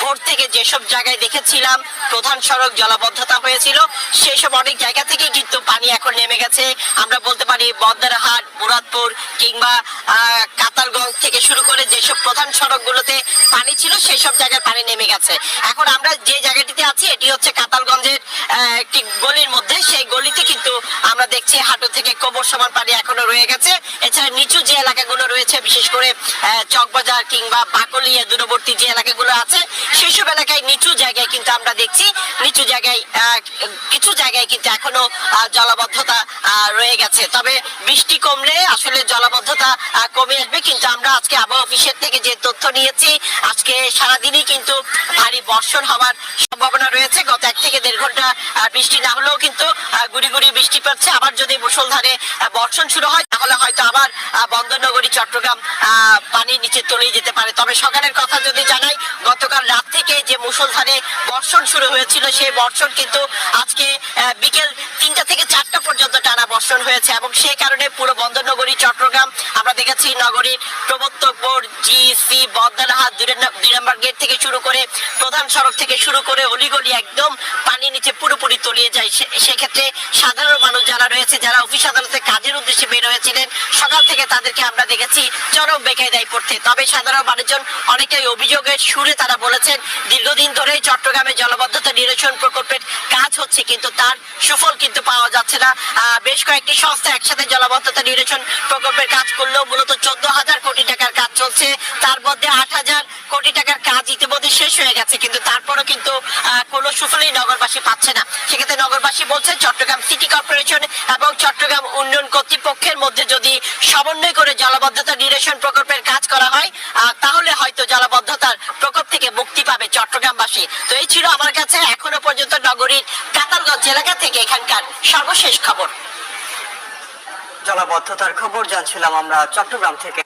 ভোর থেকে যেসব জায়গায় দেখেছিলাম প্রধান সড়ক জলাবদ্ধতা হয়েছিল সেসব অনেক জায়গা থেকে কিন্তু পানি এখন নেমে গেছে। আমরা বলতে পারি বদ্রারহাট মুরাদপুর কিংবা কাতারগঞ্জ থেকে শুরু করে যেসব প্রধান সড়কগুলোতে পানি ছিল সেই সব জায়গায় পানি নেমে গেছে। এখন আমরা যে জায়গাটিতে আছি এটি হচ্ছে কাতালগঞ্জের আহ, একটি গলির মধ্যে। সেই গলিতে আমরা দেখছি হাঁটু থেকে কোমর সমান পানি এখনও রয়ে গেছে। এছাড়া নিচু যে এলাকাগুলো রয়েছে, বিশেষ করে চকবাজার কিংবা বাকলিয়া দূরবর্তী যে এলাকাগুলো আছে, সেসব এলাকায় নিচু জায়গায় কিন্তু আমরা দেখছি, নিচু জায়গায় কিছু জায়গায় কিন্তু এখনও জলাবদ্ধতা রয়ে গেছে। তবে বৃষ্টি কমলে আসলে জলাবদ্ধতা কমে আসবে, কিন্তু আমরা আজকে আবহাওয়া অফিসের থেকে যে তথ্য নিয়েছি, আজকে সারাদিনই কিন্তু ভারী বর্ষণ হওয়ার সম্ভাবনা রয়েছে। গত এক থেকে দেড় ঘণ্টা বৃষ্টি না হলেও কিন্তু আহ, গুড়ি গুড়ি বৃষ্টি পড়ছে। আবার যদি মুষলধারে আহ, বর্ষণ শুরু হয় তাহলে হয়তো আবার বন্দরনগরী চট্টগ্রাম পানির নিচে তলিয়ে যেতে পারে। তবে সকালের কথা যদি জানাই গতকাল রাত থেকে যে মুষলধারে বর্ষণ শুরু হয়েছিল সেই বর্ষণ কিন্তু আজকে বিকেল তিনটা থেকে চারটা পর্যন্ত টানা বর্ষণ হয়েছে। এবং সেই কারণে পুরো বন্দরনগরী চট্টগ্রাম আমরা দেখেছি নগরীর প্রবর্তকপুর জি সি বদ্দারহাট দুই নম্বর গেট থেকে শুরু করে প্রধান সড়ক থেকে শুরু করে অলিগলি একদম তলিয়ে যায়। সেক্ষেত্রে সাধারণ মানুষ যারা রয়েছে, যারা অফিস আদালতে কাজের উদ্দেশ্যে বের হয়েছিলেন, সকাল থেকে তাদেরকে আমরা দেখেছি চরম বেকায়দায় পড়তে। তবে সাধারণ মানুষজন অনেকেই অভিযোগের সুরে তারা বলেছেন, দীর্ঘদিন ধরে চট্টগ্রামে জলবদ্ধতা নিরসন প্রকল্পের কাজ হচ্ছে, কিন্তু তার সুফল কিন্তু পাওয়া যাচ্ছে না। বেশ কয়েকটি সংস্থা একসাথে জলবদ্ধতা নিরসন প্রকল্পের কাজ করলেও মূলত চোদ্দ হাজার কোটি টাকার কাজ চলছে। তার মধ্যে আট হাজার কোটি টাকার কাজ ইতিমধ্যে শেষ হয়ে গেছে। কিন্তু তারপরও কিন্তু কোনো সুফলই নগরবাসী পাচ্ছে না। সেক্ষেত্রে নগরবাসী বলছে, চট্টগ্রাম সিটি কর্পোরেশন এবং চট্টগ্রাম উন্নয়ন কর্তৃপক্ষের মধ্যে যদি সমন্বয় করে জলবদ্ধতা নিরসন প্রকল্পের কাজ করা হয় তাহলে হয়তো জলবদ্ধতার প্রকোপ থেকে মুক্তি পাবে চট্টগ্রামবাসী। তো এই ছিল আমার কাছে। এখনও পর্যন্ত নগরীর কাতালগঞ্জ এলাকা থেকে এখানকার সর্বশেষ খবর। জলাবদ্ধতার খবর জানছিলাম আমরা চট্টগ্রাম থেকে।